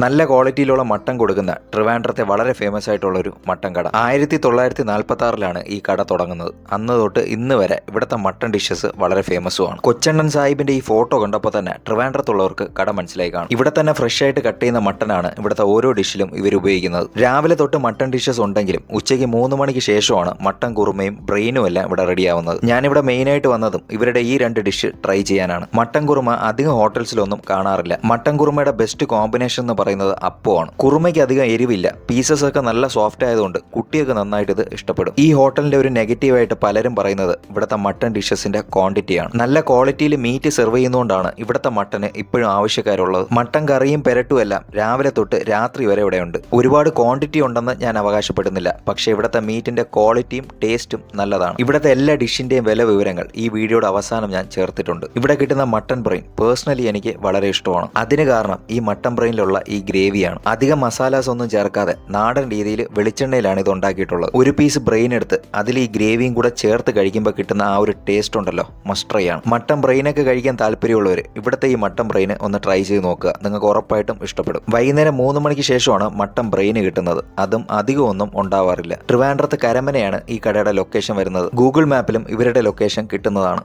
നല്ല ക്വാളിറ്റിയിലുള്ള മട്ടൻ കൊടുക്കുന്ന ട്രിവാൻഡ്രത്തെ വളരെ ഫേമസ് ആയിട്ടുള്ള ഒരു മട്ടൻ കട. ആയിരത്തി തൊള്ളായിരത്തി നാൽപ്പത്തി ആറിലാണ് ഈ കട തുടങ്ങുന്നത്. അന്ന് തൊട്ട് ഇന്ന് വരെ ഇവിടുത്തെ മട്ടൻ ഡിഷസ് വളരെ ഫേമസുമാണ് കൊച്ചണ്ണൻ സാഹിബിന്റെ ഈ ഫോട്ടോ കണ്ടപ്പോൾ തന്നെ ട്രിവാൻഡ്രത്തുള്ളവർക്ക് കട മനസ്സിലായി കാണും. ഇവിടെ തന്നെ ഫ്രഷ് ആയിട്ട് കട്ട് ചെയ്യുന്ന മട്ടനാണ് ഇവിടുത്തെ ഓരോ ഡിഷിലും ഇവർ ഉപയോഗിക്കുന്നത്. രാവിലെ തൊട്ട് മട്ടൻ ഡിഷസ് ഉണ്ടെങ്കിലും ഉച്ചയ്ക്ക് മൂന്ന് മണിക്ക് ശേഷമാണ് മട്ടൻ കുറുമയും ബ്രെയിനും എല്ലാം ഇവിടെ റെഡിയാവുന്നത് ഞാനിവിടെ മെയിനായിട്ട് വന്നതും ഇവരുടെ ഈ രണ്ട് ഡിഷ് ട്രൈ ചെയ്യാനാണ്. മട്ടൻ കുറുമ അധികം ഹോട്ടൽസിലൊന്നും കാണാറില്ല. മട്ടൻ കുറുമയുടെ ബെസ്റ്റ് കോമ്പിനേഷൻ എന്ന് പറയുന്നത് അപ്പോ ആണ് കുറുമയ്ക്ക് അധികം എരിവില്ല. പീസസ് ഒക്കെ നല്ല സോഫ്റ്റ് ആയതുകൊണ്ട് കുട്ടിയൊക്കെ നന്നായിട്ട് ഇത് ഇഷ്ടപ്പെടും. ഈ ഹോട്ടലിന്റെ ഒരു നെഗറ്റീവ് ആയിട്ട് പലരും പറയുന്നത് ഇവിടുത്തെ മട്ടൺ ഡിഷസിന്റെ ക്വാണ്ടിറ്റിയാണ് നല്ല ക്വാളിറ്റിയിൽ മീറ്റ് സെർവ് ചെയ്യുന്നതുകൊണ്ടാണ് ഇവിടുത്തെ മട്ടന് ഇപ്പോഴും ആവശ്യക്കാരുള്ളത്. മട്ടൻ കറിയും പെരട്ടും എല്ലാം രാവിലെ തൊട്ട് രാത്രി വരെ ഇവിടെയുണ്ട്. ഒരുപാട് ക്വാണ്ടിറ്റി ഉണ്ടെന്ന് ഞാൻ അവകാശപ്പെടുന്നില്ല. പക്ഷേ ഇവിടുത്തെ മീറ്റിന്റെ ക്വാളിറ്റിയും ടേസ്റ്റും നല്ലതാണ്. ഇവിടുത്തെ എല്ലാ ഡിഷിന്റെയും വില വിവരങ്ങൾ ഈ വീഡിയോയുടെ അവസാനം ഞാൻ ചേർത്തിട്ടുണ്ട്. ഇവിടെ കിട്ടുന്ന മട്ടൻ ബ്രെയിൻ പേഴ്സണലി എനിക്ക് വളരെ ഇഷ്ടമാണ്. അതിന് കാരണം ഈ മട്ടൻ ബ്രെയിനിലുള്ള ഈ ഗ്രേവിയാണ്. അധികം മസാലാസ് ഒന്നും ചേർക്കാതെ നാടൻ രീതിയിൽ വെളിച്ചെണ്ണയിലാണ് ഇത് ഉണ്ടാക്കിയിട്ടുള്ളത്. ഒരു പീസ് ബ്രെയിൻ എടുത്ത് അതിൽ ഈ ഗ്രേവിയും കൂടെ ചേർത്ത് കഴിക്കുമ്പോൾ കിട്ടുന്ന ആ ഒരു ടേസ്റ്റ് ഉണ്ടല്ലോ മസ്റ്റ് ട്രൈ ആണ് മട്ടൻ ബ്രെയിനൊക്കെ കഴിക്കാൻ താല്പര്യമുള്ളവർ ഇവിടുത്തെ ഈ മട്ടൻ ബ്രെയിൻ ഒന്ന് ട്രൈ ചെയ്ത് നോക്കുക. നിങ്ങൾക്ക് ഉറപ്പായിട്ടും ഇഷ്ടപ്പെടും. വൈകുന്നേരം മൂന്ന് മണിക്ക് ശേഷമാണ് മട്ടൻ ബ്രെയിൻ കിട്ടുന്നത്. അതും അധികമൊന്നും ഉണ്ടാവാറില്ല. ട്രിവാൻഡ്രത്ത് കരമനയാണ് ഈ കടയുടെ ലൊക്കേഷൻ വരുന്നത്. ഗൂഗിൾ മാപ്പിലും ഇവരുടെ ലൊക്കേഷൻ കിട്ടുന്നതാണ്.